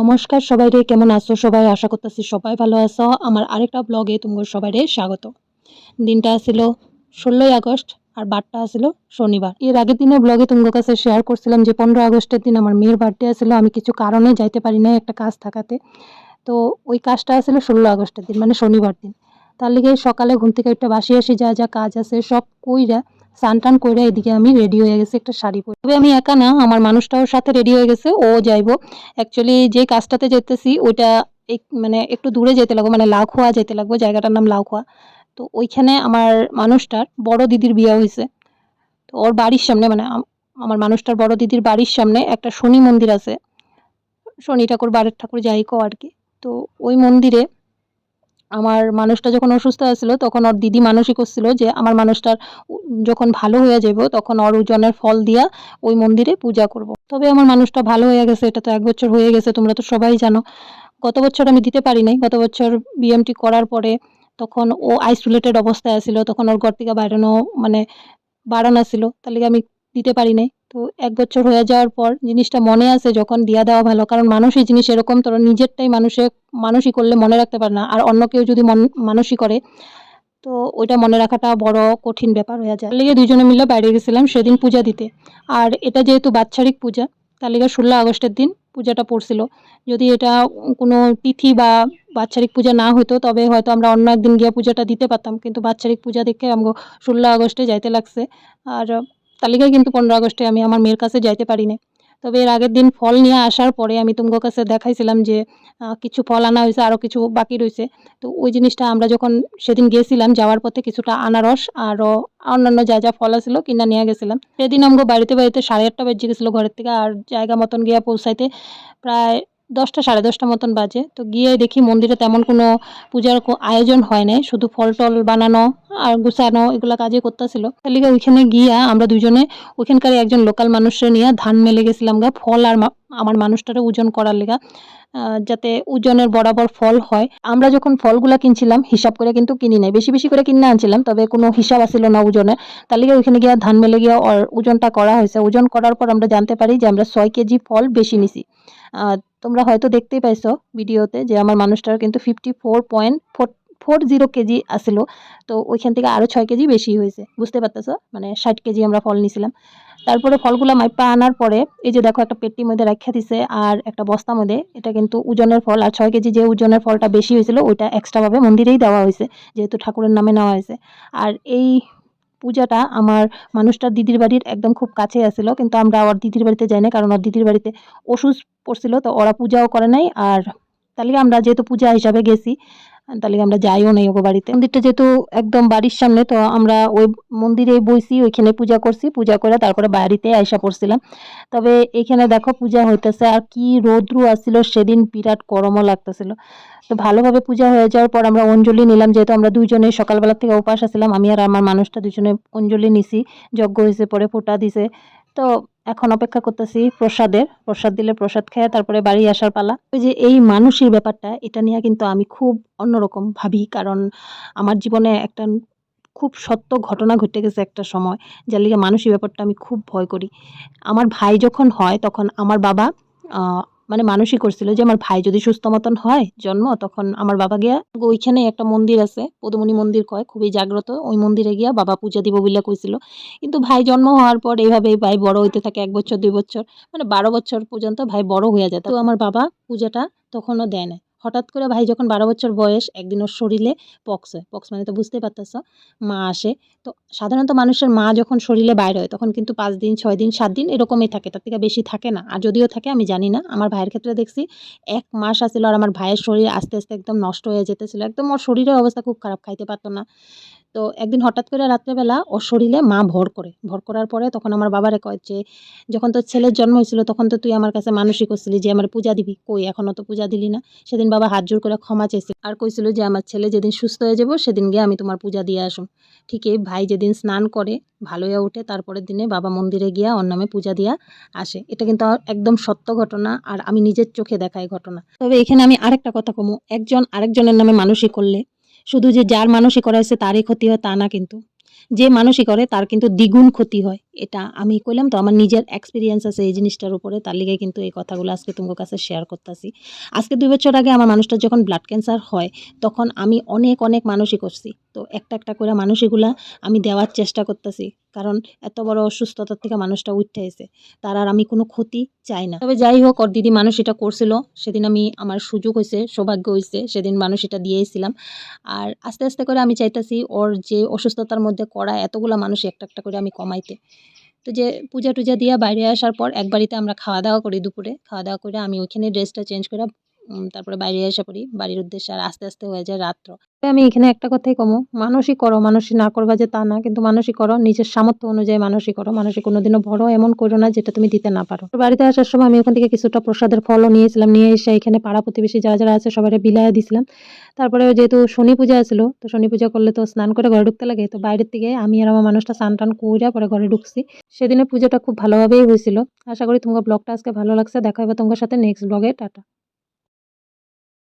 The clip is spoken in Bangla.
নমস্কার সবাই রে কেমন আছো সবাই? আশা করতেছি সবাই ভালো আছো। আমার আরেকটা ব্লগে তোমার সবাই রে স্বাগত। দিনটা ছিল ষোলোই আগস্ট আর বারটা ছিল শনিবার। এর আগের দিনে ব্লগে তোমার কাছে শেয়ার করছিলাম যে পনেরো আগস্টের দিন আমার মেয়ের বার্থডে আসলো আমি কিছু কারণে যাইতে পারি না একটা কাজ থাকাতে। তো ওই কাজটা আসলে ষোলো আগস্টের দিন মানে শনিবার দিন। তার লিগে সকালে ঘুম থেকে একটা বাসি আসি, যা যা কাজ আছে সব কইরা স্নান টান করে এদিকে আমি রেডি হয়ে গেছি একটা শাড়ি পরে। তবে আমি একা না, আমার মানুষটাও সাথে রেডি হয়ে গেছে, ও যাইবো। অ্যাকচুয়ালি যে কাজটাতে যেতেছি, ওইটা মানে একটু দূরে যেতে লাগবো মানে লাউখোয়া যেতে লাগবো, জায়গাটার নাম লাউখোয়া। তো ওইখানে আমার মানুষটার বড় দিদির বিয়ে হয়েছে। তো ওর বাড়ির সামনে মানে আমার মানুষটার বড় দিদির বাড়ির সামনে একটা শনি মন্দির আছে। শনি ঠাকুর বাড়ির ঠাকুর যাই কো আর কি। তো ওই মন্দিরে আমার মানুষটা যখন অসুস্থ আছিল তখন ওর দিদি মানসিক করছিল যে, আমার মানুষটার যখন ভালো হয়ে যাব তখন ওর ওজনের ফল দিয়া ওই মন্দিরে পূজা করব। তবে আমার মানুষটা ভালো হয়ে গেছে, এটা তো এক বছর হয়ে গেছে, তোমরা তো সবাই জানো গত বছর আমি দিতে পারি নাই, গত বছর বিএমটি করার পরে তখন ও আইসোলেটেড অবস্থায় আছিল, তখন ওর ঘর থেকে বাইরানো মানে বাড়ানো ছিল তার লিগে আমি দিতে পারি নাই তো এক বছর হয়ে যাওয়ার পর জিনিসটা মনে আছে যখন দিয়া দেওয়া ভালো, কারণ মানুষই জিনিস এরকম তোর নিজেরটাই মানুষে, মানুষই করলে মনে রাখতে পারে না। আর অন্য কেউ যদি মন, মানুষই করে, তো ওইটা মনে রাখাটা বড় কঠিন ব্যাপার হয়ে যায়। লিগে দুজনে মিলে বাইরে গেছিলাম সেদিন পূজা দিতে। আর এটা যেহেতু বাৎসরিক পূজা তার লিগে ষোলো আগস্টের দিন পূজাটা পড়ছিল। যদি এটা কোনো তিথি বা বাৎসরিক পূজা না হতো, তবে হয়তো আমরা অন্য একদিন গিয়ে পূজাটা দিতে পারতাম। কিন্তু বাৎসরিক পূজা দেখে আমাকে ষোলো আগস্টে যাইতে লাগছে। আর তালিকায় কিন্তু পনেরো আগস্টে আমি আমার মেয়ের কাছে যাইতে পারি না তবে এর আগের দিন ফল নিয়ে আসার পরে আমি তোমার কাছে দেখাইছিলাম যে কিছু ফল আনা হয়েছে আরও কিছু বাকি রয়েছে। তো ওই জিনিসটা আমরা যখন সেদিন গেছিলাম যাওয়ার পথে কিছুটা আনারস আরও অন্যান্য যা যা ফল ছিল কিনা নিয়ে গেছিলাম। সেদিন আমাকে বাড়িতে বাড়িতে সাড়ে আটটা বেজে গেছিল ঘরের থেকে, আর জায়গা মতন গিয়ে পৌঁছাইতে প্রায় দশটা, সাড়ে দশটা মতন বাজে। তো গিয়ে দেখি মন্দিরে তেমন কোনো পূজার আয়োজন হয় নাই, শুধু ফল টল বানানো আর গুছানো, এগুলো কাজে করতেছিল। তাহলে ওইখানে গিয়া আমরা দুজনে ওইখানকার একজন লোকাল মানুষের নিয়ে ধান মেলে গেছিলাম গা, ফল আর আমার মানুষটারে ওজন করার লেগা। যাতে ওজনের বরাবর ফল হয়। আমরা যখন ফলগুলা কিনছিলাম, হিসাব করে কিন্তু কিনি নাই। বেশি বেশি করে কিনে আনছিলাম, তবে কোনো হিসাব আসছিল না ওজনের তার লিগে ওইখানে গিয়ে ধান মেলে গিয়ে ওজনটা করা হয়েছে। ওজন করার পর আমরা জানতে পারি যে আমরা ছয় কেজি ফল বেশি নিছি। তোমরা হয়তো দেখতেই পাইছো ভিডিওতে যে আমার মানুষটার কিন্তু fifty four point four four zero KG আসিল। তো ওইখান থেকে আরও ছয় কেজি বেশি হয়েছে, বুঝতে পারতেছো? মানে ষাট কেজি আমরা ফল নিয়েছিলাম তারপরে ফলগুলা মাইপা আনার পরে, এই যে দেখো একটা পেটির মধ্যে রাখা দিছে আর একটা বস্তার মধ্যে, এটা কিন্তু ওজনের ফল। আর ছয় কেজি যে ওজনের ফলটা বেশি হয়েছিল, ওইটা এক্সট্রাভাবে মন্দিরেই দেওয়া হয়েছে, যেহেতু ঠাকুরের নামে নেওয়া হয়েছে। আর এই পূজাটা আমার মানুষটার দিদির বাড়ির একদম খুব কাছে আসছিল কিন্তু আমরা ওর দিদির বাড়িতে যাই না কারণ ওর দিদির বাড়িতে ওষুধ পড়ছিল, তো ওরা পূজাও করে নাই আর তাহলে আমরা যেহেতু পূজা হিসাবে গেছি, তাহলে আমরা যাইও নাই ওগো বাড়িতে। মন্দিরটা যেহেতু একদম বাড়ির সামনে, তো আমরা ওই মন্দিরে বইছি, ওইখানে পূজা করছি। পূজা করে তারপরে বাড়িতে আইসা পড়ছিলাম। তবে এখানে দেখো পূজা হইতেছে, আর কি রৌদ্রু আসছিল সেদিন বিরাট গরমও লাগতেছিল। তো ভালোভাবে পূজা হয়ে যাওয়ার পর আমরা অঞ্জলি নিলাম, যেহেতু আমরা দুইজনে সকালবেলা থেকে উপাস আছিলাম। আমি আর আমার মানুষটা দুজনে অঞ্জলি নিছি, যজ্ঞ হয়েছে পরে ফোঁটা দিছে। তো এখন অপেক্ষা করতেছি প্রসাদের। প্রসাদ দিলে প্রসাদ খেয়ে তারপরে বাড়ি আসার পালা। ওই যে এই মানুষের ব্যাপারটা, এটা নিয়ে কিন্তু আমি খুব অন্যরকম ভাবি। কারণ আমার জীবনে একটা খুব সত্য ঘটনা ঘটে গেছে একটা সময়, যার লিগে মানুষের ব্যাপারটা আমি খুব ভয় করি। আমার ভাই যখন হয়, তখন আমার বাবা মানে মানুষই করছিল যে, আমার ভাই যদি সুস্থ মতন হয়, জন্ম, তখন আমার বাবা গিয়া ওইখানে একটা মন্দির আছে, পদমণি মন্দির কয়, খুবই জাগ্রত, ওই মন্দিরে গিয়া বাবা পূজা দিব বলে কইছিল। কিন্তু ভাই জন্ম হওয়ার পর এইভাবেই ভাই বড় হইতে থাকে, এক বছর, দুই বছর মানে বারো বছর পর্যন্ত ভাই বড় হয়ে যায়। তো আমার বাবা পূজাটা তখনও দেয় না হঠাৎ করে ভাই যখন বারো বছর বয়স, একদিন ওর শরীরে পক্স হয়। পক্স মানে তো বুঝতে পারতেছ, মা আসে। তো সাধারণত মানুষের মা যখন শরীরে বাইর হয়, তখন কিন্তু পাঁচ দিন, ছয় দিন, সাত দিন এরকমই থাকে। তার থেকে বেশি থাকে না। আর যদিও থাকে, আমি জানি না। আমার ভাইয়ের ক্ষেত্রে দেখছি, এক মাস আসছিল আর আমার ভাইয়ের শরীর আস্তে আস্তে একদম নষ্ট হয়ে যেতেছিল। একদম ওর শরীরের অবস্থা খুব খারাপ, খাইতে পারতো না। তো একদিন হঠাৎ করে রাত্রেবেলা ওর শরীরে মা ভর করে। ভর করার পরে তখন আমার বাবারে কয় যে, যখন তোর ছেলের জন্ম হয়েছিল, তখন তো তুই আমার কাছে মানসিক করছিলি যে, আমার পূজা দিবি। কই, এখনও তো পূজা দিলি না। সেদিন বাবা হাত জোর করে ক্ষমা চেয়েছে আর কইছিল যে, আমার ছেলে যেদিন সুস্থ হয়ে যাব, সেদিন গিয়ে আমি তোমার পূজা দিয়ে আসুন ঠিকই ভাই যেদিন স্নান করে, ভালো হয়ে ওঠে তারপরের দিনে বাবা মন্দিরে গিয়া ওর নামে পূজা দিয়া আসে। এটা কিন্তু একদম সত্য ঘটনা আর আমি নিজের চোখে দেখা এই ঘটনা। তবে এখানে আমি আরেকটা কথা কমু। একজন আরেকজনের নামে মানুষই করলে শুধু যে যার মানুষই করা হয়েছে তারই ক্ষতি হয় তা না কিন্তু। যে মানুষই করে, তার কিন্তু দ্বিগুণ ক্ষতি হয়। এটা আমি কইলাম তো, আমার নিজের এক্সপিরিয়েন্স আছে এই জিনিসটার উপরে, তার লিগে কিন্তু এই কথাগুলো আজকে তোমার কাছে শেয়ার করতেছি। আজকে দুই বছর আগে আমার মানুষটা যখন ব্লাড ক্যান্সার হয়, তখন আমি অনেক অনেক মানুষই করছি। তো একটা একটা করে মানুষগুলা আমি দেওয়ার চেষ্টা করতেছি, কারণ এত বড় অসুস্থতার থেকে মানুষটা উঠতে এসে, তার আর আমি কোনো ক্ষতি চাই না। তবে যাই হোক, ওর দিদি মানুষ এটা করছিল, সেদিন আমি আমার সুযোগ হয়েছে সৌভাগ্য হয়েছে সেদিন মানুষ এটা দিয়েছিলাম। আর আস্তে আস্তে করে আমি চাইতাছি, ওর যে অসুস্থতার মধ্যে করা এতগুলা মানুষ একটা একটা করে আমি কমাইতে। তো যে পূজা টুজা দিয়া বাইরে আসার পর এক বাড়িতে আমরা খাওয়া দাওয়া করি দুপুরে। খাওয়া দাওয়া করে আমি ওইখানে ড্রেসটা চেঞ্জ করে তারপরে বাইরে এসে পড়ি। বাড়ির উদ্দেশ্যে আর আস্তে আস্তে হয়ে যায় রাত্র। আমি এখানে একটা কথাই কমো, মানুষই করো, মানুষই না করবা যে তা না, কিন্তু মানুষই করো, নিজের সামর্থ্য অনুযায়ী মানুষই করো। মানুষই কোনোদিনও বড় এমন করো না যেটা তুমি দিতে না পারো। বাড়িতে আসার সময় আমি ওখান থেকে কিছুটা প্রসাদের ফলও নিয়েছিলাম, নিয়ে এসে এখানে পাড়া প্রতিবেশী যারা যারা আছে সবাই বিলায় দিছিলাম। তারপরে যেহেতু শনি পূজা ছিল তো শনি পূজা করলে তো স্নান করে ঘরে ঢুকতে লাগে। তো বাইরের থেকে আমি আর আমার মানুষটা স্নান টান করে পরে ঘরে ঢুকছি। সেদিনে পুজোটা খুব ভালোভাবেই হয়েছিল আশা করি তোমার ব্লগটা আজকে ভালো লাগছে। দেখা হবে তোমার সাথে নেক্সট ব্লগে। টাটা।